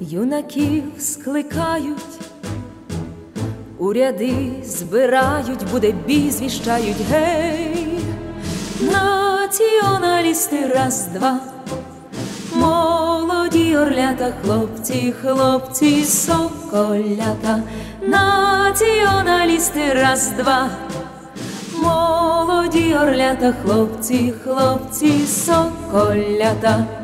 юнаків скликають, у ряди збирають, буде бій, звіщають гей, націоналісти раз, два, молоді орлята, хлопці, хлопці, соколята, націоналісти раз, два. Молоді орлята, хлопці, хлопці, соколята.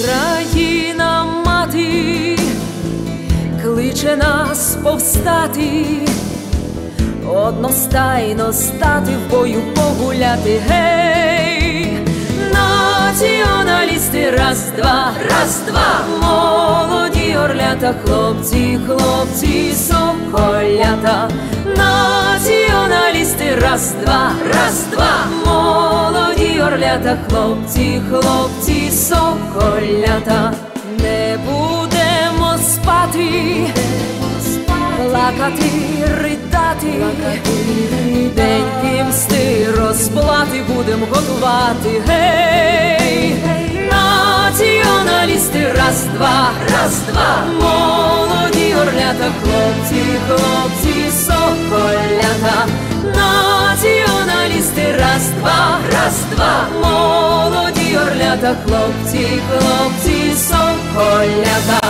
Україна мати кличе нас повстати, одностайно стати в бою погуляти. Гей, націоналісти, раз, два, раз, два, молоді орлята, хлопці, хлопці, соколята, націоналісти, раз, два, раз, два, молоді орлята, хлопці, хлопці, соколята, не будемо спати, плакати, ридати, день мсти розплати будем готувати. Гей, націоналісти, раз, два, раз, два, молоді орлята, хлопці, хлопці, соколята, націоналісти, раз, два, раз, два, молоді орлята, хлопці, хлопці, соколята.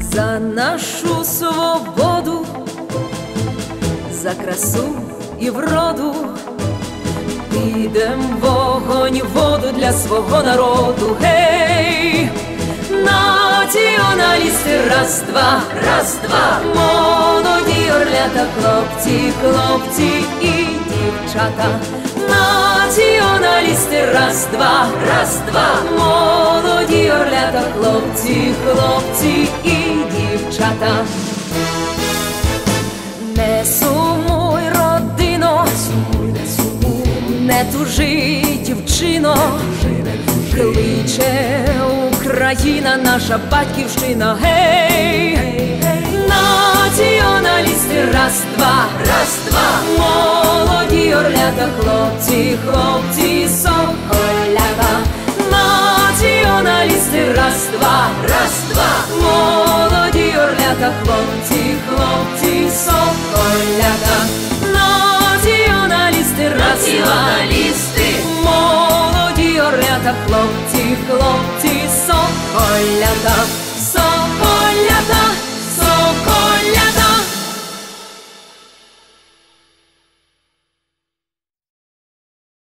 за нашу свободу, за красу і вроду, підем вогонь, воду для свого народу. Гей, націоналісти, раз, два, раз, два, молоді орлята, хлопці, хлопці і дівчата. Націоналісти, раз, два, раз, два, молоді орлята, хлопці, хлопці і дівчата. Дівчино, кличе Україна, наша батьківщина, гей, націоналісти, раз, два, раз, два, молоді орлята, хлопці, хлопці, соколята, націоналісти, раз, два, раз, два, молоді орлята, хлопці, хлопці, соколята, хлопці, соколята, соколята, соколята.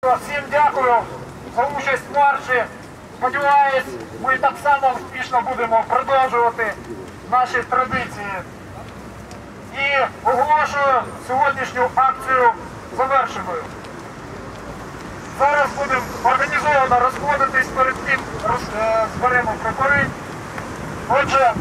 Всім дякую за участь в марші. Сподіваюсь, ми так само успішно будемо продовжувати наші традиції. І оголошую сьогоднішню акцію завершеною. Зараз будемо організовано розходитись перед тим, е, зберемо прапори. Отже,